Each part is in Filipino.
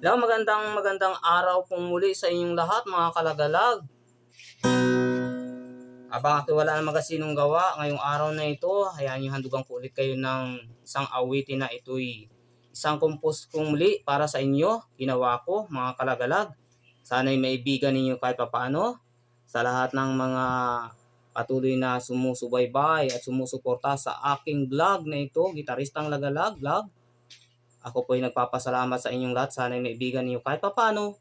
Hello, magandang magandang araw po muli sa inyong lahat mga kalagalag. Abang ako wala naman kasinong gawa ngayong araw na ito, hayaan nyo handugan ko ulit kayo ng isang awitin na ito'y isang compose kong muli para sa inyo. Ginawa ko mga kalagalag. Sana'y maibigan ninyo kahit papaano sa lahat ng mga patuloy na sumusubaybay at sumusuporta sa aking vlog na ito, Gitaristang Lagalag Vlog. Ako po ay nagpapasalamat sa inyong lahat. Sana ay maibigan niyo kahit papano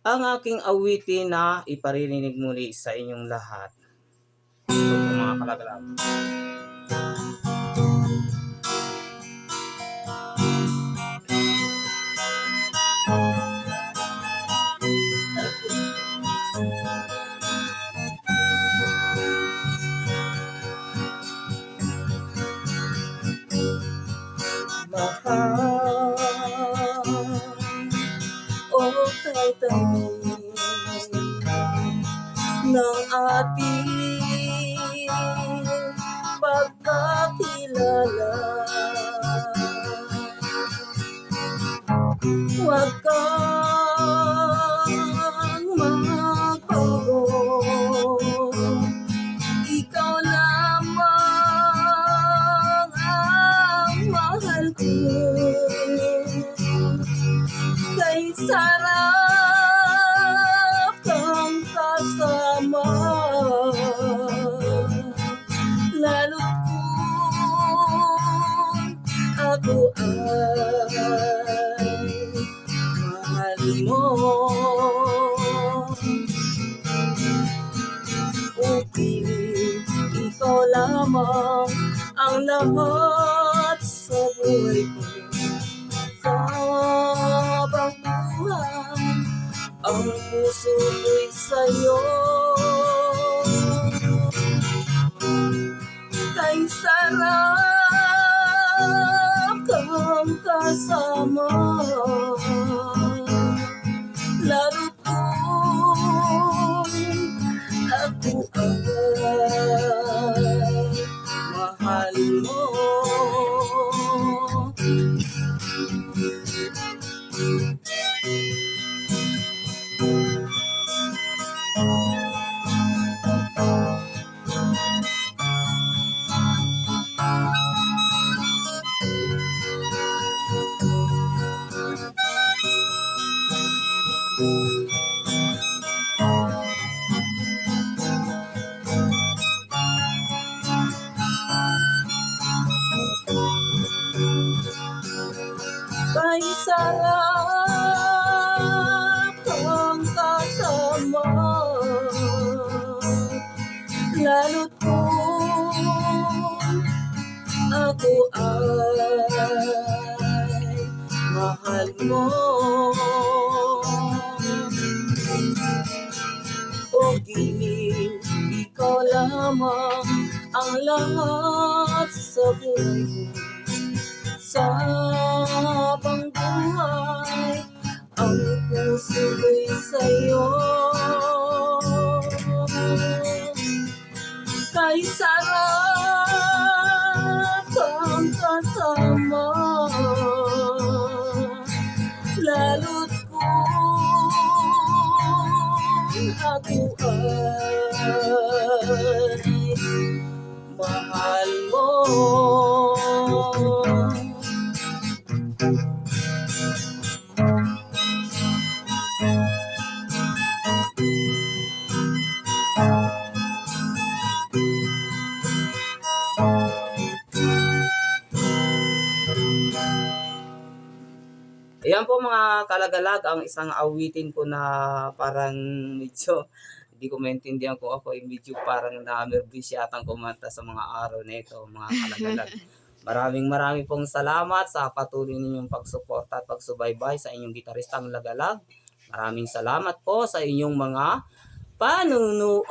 ang aking awitin na iparirinig muli sa inyong lahat. Po mga kalagalag. The. Lamang ang lahat sa buhay ko. Sa habang buhay ang puso ko'y sa'yo. Kay sarap kang kasama Kay sarap kang kasama. Lalo't kung ako ay mahal mo. O giliw, ikaw lamang ang lahat sa buhay. Ko habang buhay ang puso ko'y sa'yo. Kay sarap kang kasama. Lalo't kung ako ay mahal mo Ayan po mga kalagalag, ang isang awitin ko na parang medyo hindi ko maintindihan kung ako ay medyo parang na-nervous yatang kumanta sa mga araw na ito, mga kalagalag. Maraming maraming pong salamat sa patuloy ninyong pagsuporta at pagsubaybay sa inyong gitaristang lagalag. Maraming salamat po sa inyong mga panunood!